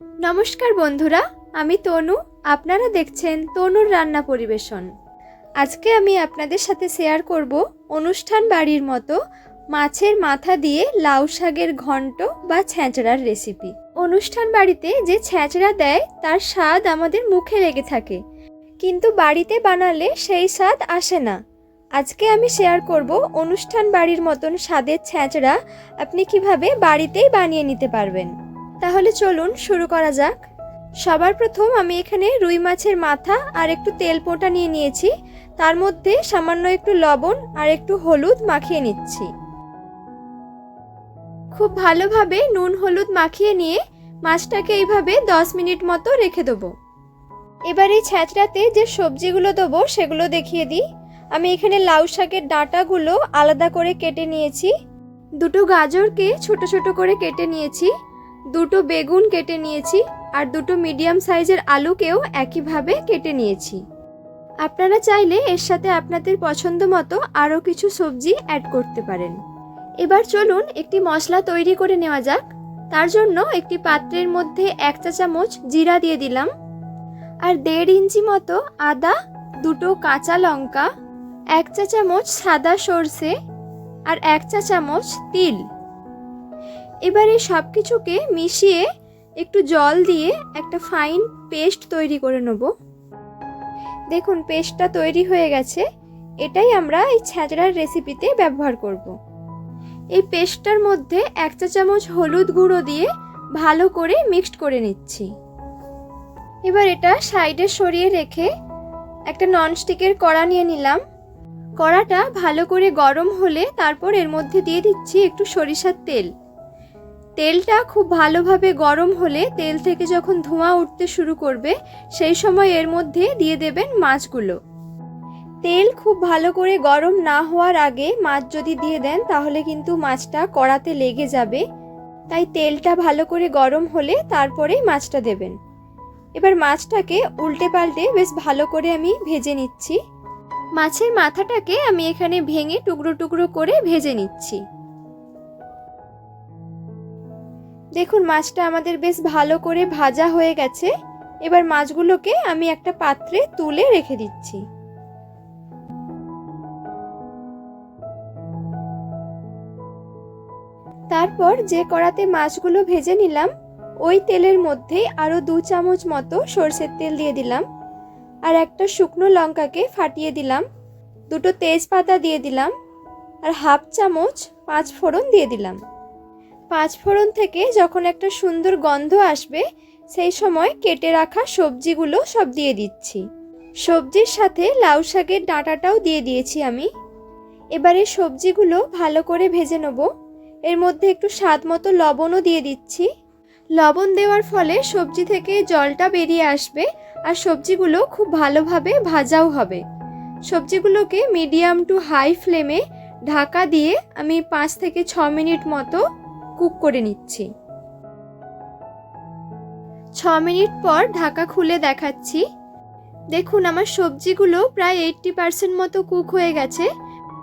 নমস্কার বন্ধুরা, আমি তনু। আপনারা দেখছেন তনুর রান্না পরিবেশন। আজকে আমি আপনাদের সাথে শেয়ার করব অনুষ্ঠান বাড়ির মতো মাছের মাথা দিয়ে লাউ শাকের ঘন্ট বা ছ্যাঁচড়ার রেসিপি অনুষ্ঠান বাড়িতে যে ছ্যাঁচড়া দেয়, তার স্বাদ আমাদের মুখে লেগে থাকে। কিন্তু বাড়িতে বানালে সেই স্বাদ আসে না। আজকে আমি শেয়ার করব অনুষ্ঠান বাড়ির মতন স্বাদের ছ্যাঁচড়া আপনি কীভাবে বাড়িতেই বানিয়ে নিতে পারবেন। তাহলে চলুন শুরু করা যাক। সবার প্রথম আমি এখানে রুই মাছের মাথা আর একটু তেল পোঁটা নিয়ে নিয়েছি। তার মধ্যে সামান্য একটু লবণ আর একটু হলুদ মাখিয়ে নিচ্ছি। খুব ভালোভাবে নুন হলুদ মাখিয়ে নিয়ে মাছটাকে এইভাবে দশ মিনিট মতো রেখে দেবো। এবার এই ছ্যাঁচড়াতে যে সবজিগুলো দেবো সেগুলো দেখিয়ে দিই। আমি এখানে লাউ শাকের ডাঁটাগুলো আলাদা করে কেটে নিয়েছি। দুটো গাজরকে ছোট ছোট করে কেটে নিয়েছি। দুটো বেগুন কেটে নিয়েছি আর দুটো মিডিয়াম সাইজের আলুকেও একইভাবে কেটে নিয়েছি। আপনারা চাইলে এর সাথে আপনাদের পছন্দ মতো আরও কিছু সবজি অ্যাড করতে পারেন। এবার চলুন একটি মশলা তৈরি করে নেওয়া যাক। তার জন্য একটি পাত্রের মধ্যে এক চা চামচ জিরা দিয়ে দিলাম। আর দেড় ইঞ্চি মতো আদা, দুটো কাঁচা লঙ্কা, এক চা চামচ সাদা সর্ষে আর এক চা চামচ তিল। এবার সব কিছুকে মিশিয়ে একটু জল দিয়ে একটা ফাইন পেস্ট তৈরি করে নেব। দেখুন, পেস্টটা তৈরি হয়ে গেছে। এটাই আমরা এই ছ্যাঁচড়ার রেসিপিতে ব্যবহার করব। এই পেস্টটার মধ্যে এক চা চামচ হলুদ গুঁড়ো দিয়ে ভালো করে মিক্সড করে নিচ্ছি। এবার এটা সাইডে সরিয়ে রেখে একটা ননস্টিকের কড়া নিয়ে নিলাম। কড়াটা ভালো করে গরম হলে তারপর এর মধ্যে দিয়ে দিচ্ছি একটু সরিষার তেল। তেলটা খুব ভালোভাবে গরম হলে তেল থেকে যখন ধোঁয়া উঠতে শুরু করবে, সেই সময় এর মধ্যে দিয়ে দেবেন মাছগুলো। তেল খুব ভালো করে গরম না হওয়ার আগে মাছ যদি দিয়ে দেন, তাহলে কিন্তু মাছটা কড়াতে লেগে যাবে। তাই তেলটা ভালো করে গরম হলে তারপরেই মাছটা দেবেন। এবার মাছটাকে উল্টে পাল্টে বেশ ভালো করে আমি ভেজে নিচ্ছি। মাছের মাথাটাকে আমি এখানে ভেঙে টুকরো টুকরো করে ভেজে নিচ্ছি। দেখুন, মাছটা আমাদের বেশ ভালো করে ভাজা হয়ে গেছে। এবার মাছগুলোকে আমি একটা পাত্রে তুলে রেখে দিচ্ছি। তারপর যে কড়াতে মাছগুলো ভেজে নিলাম, ওই তেলের মধ্যেই আরও দু চামচ মতো সর্ষের তেল দিয়ে দিলাম। আর একটা শুকনো লঙ্কাকে ফাটিয়ে দিলাম। দুটো তেজপাতা দিয়ে দিলাম। আর হাফ চামচ পাঁচ ফোড়ন দিয়ে দিলাম। পাঁচ ফোড়ন থেকে যখন একটা সুন্দর গন্ধ আসবে, সেই সময় কেটে রাখা সবজিগুলো সব দিয়ে দিচ্ছি। সবজির সাথে লাউ শাকের ডাঁটাটাও দিয়ে দিয়েছি আমি। এবারে সবজিগুলো ভালো করে ভেজে নেব। এর মধ্যে একটু স্বাদ মতো লবণও দিয়ে দিচ্ছি। লবণ দেওয়ার ফলে সবজি থেকে জলটা বেরিয়ে আসবে আর সবজিগুলো খুব ভালোভাবে ভাজাও হবে। সবজিগুলোকে মিডিয়াম টু হাই ফ্লেমে ঢাকা দিয়ে আমি পাঁচ থেকে ছ মিনিট মতো কুক করে নিচ্ছি। ছ মিনিট পর ঢাকা খুলে দেখাচ্ছি। দেখুন, আমার সবজিগুলো প্রায় এইটটি পার্সেন্ট মতো কুক হয়ে গেছে।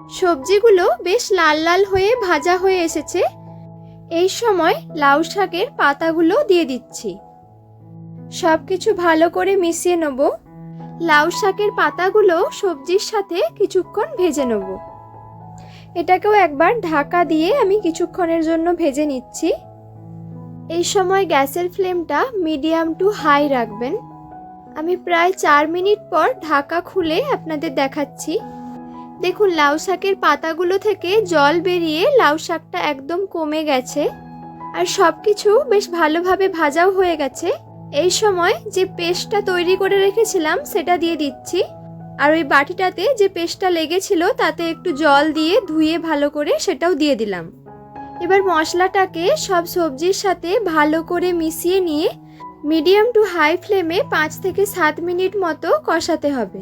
সবজিগুলো বেশ লাল লাল হয়ে ভাজা হয়ে এসেছে। এই সময় লাউ শাকের পাতাগুলো দিয়ে দিচ্ছি। সব কিছু ভালো করে মিশিয়ে নেব। লাউ শাকের পাতাগুলো সবজির সাথে কিছুক্ষণ ভেজে নেব। এটাকেও একবার ঢাকা দিয়ে আমি কিছুক্ষণের জন্য ভেজে নিচ্ছি। এই সময় গ্যাসের ফ্লেমটা মিডিয়াম টু হাই রাখবেন। আমি প্রায় চার মিনিট পর ঢাকা খুলে আপনাদের দেখাচ্ছি। দেখুন, লাউ শাকের পাতাগুলো থেকে জল বেরিয়ে লাউ শাকটা একদম কমে গেছে আর সব কিছু বেশ ভালোভাবে ভাজাও হয়ে গেছে। এই সময় যে পেস্টটা তৈরি করে রেখেছিলাম, সেটা দিয়ে দিচ্ছি। আর ওই বাটিটাতে যে পেস্টটা লেগেছিল, তাতে একটু জল দিয়ে ধুয়ে ভালো করে সেটাও দিয়ে দিলাম। এবার মশলাটাকে সব সবজির সাথে ভালো করে মিশিয়ে নিয়ে মিডিয়াম টু হাই ফ্লেমে পাঁচ থেকে সাত মিনিট মতো কষাতে হবে।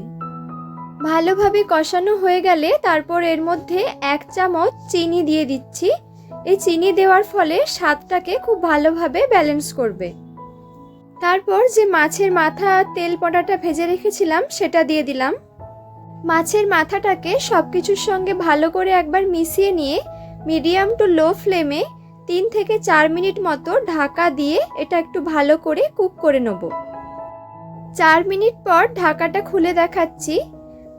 ভালোভাবে কষানো হয়ে গেলে তারপর এর মধ্যে এক চামচ চিনি দিয়ে দিচ্ছি। এই চিনি দেওয়ার ফলে স্বাদটাকে খুব ভালোভাবে ব্যালেন্স করবে। তারপর যে মাছের মাথা তেল পটাটা ভেজে রেখেছিলাম, সেটা দিয়ে দিলাম। মাছের মাথাটাকে সব কিছুর সঙ্গে ভালো করে একবার মিশিয়ে নিয়ে মিডিয়াম টু লো ফ্লেমে তিন থেকে চার মিনিট মতো ঢাকা দিয়ে এটা একটু ভালো করে কুক করে নেব। চার মিনিট পর ঢাকাটা খুলে দেখাচ্ছি।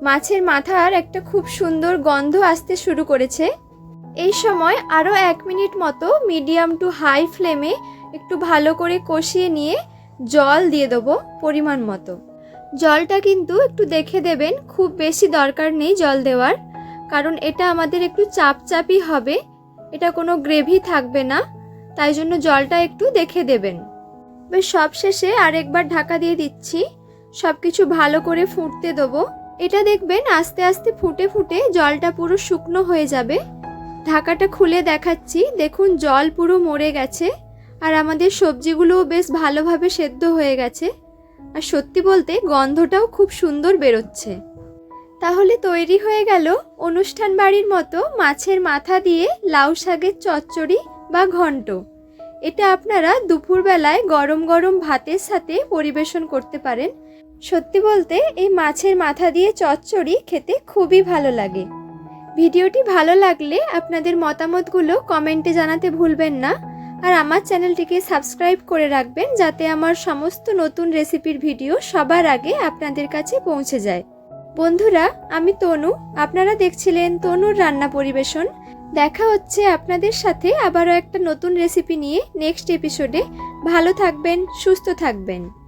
মাছের মাথার একটা খুব সুন্দর গন্ধ আসতে শুরু করেছে। এই সময় আরও এক মিনিট মতো মিডিয়াম টু হাই ফ্লেমে একটু ভালো করে কষিয়ে নিয়ে জল দিয়ে দেবো পরিমাণ মতো। জলটা কিন্তু একটু দেখে দেবেন, খুব বেশি দরকার নেই জল দেওয়ার, কারণ এটা আমাদের একটু চাপচাপই হবে, এটা কোনো গ্রেভি থাকবে না, তাই জন্য জলটা একটু দেখে দেবেন। বেশ সব শেষে আরেকবার ঢাকা দিয়ে দিচ্ছি সব কিছু ভালো করে ফুটতে দেবো। এটা দেখবেন আস্তে আস্তে ফুটে ফুটে জলটা পুরো শুকনো হয়ে যাবে। ঢাকাটা খুলে দেখাচ্ছি, দেখুন জল পুরো মরে গেছে। আর আমাদের সবজিগুলোও বেশ ভালোভাবে সেদ্ধ হয়ে গেছে। আর সত্যি বলতে গন্ধটাও খুব সুন্দর বেরোচ্ছে। তাহলে তৈরি হয়ে গেল অনুষ্ঠান বাড়ির মতো মাছের মাথা দিয়ে লাউ শাকের চচ্চড়ি বা ঘন্ট। এটা আপনারা দুপুরবেলায় গরম গরম ভাতের সাথে পরিবেশন করতে পারেন। সত্যি বলতে এই মাছের মাথা দিয়ে চচ্চড়ি খেতে খুবই ভালো লাগে। ভিডিওটি ভালো লাগলে আপনাদের মতামতগুলো কমেন্টে জানাতে ভুলবেন না। আর আমার চ্যানেলটিকে সাবস্ক্রাইব করে রাখবেন যাতে আমার সমস্ত নতুন রেসিপির ভিডিও সবার আগে আপনাদের কাছে পৌঁছে যায়। বন্ধুরা, আমি তনু। আপনারা দেখছিলেন তনুর রান্না পরিবেশন। দেখা হচ্ছে আপনাদের সাথে আবারও একটা নতুন রেসিপি নিয়ে নেক্সট এপিসোডে। ভালো থাকবেন, সুস্থ থাকবেন।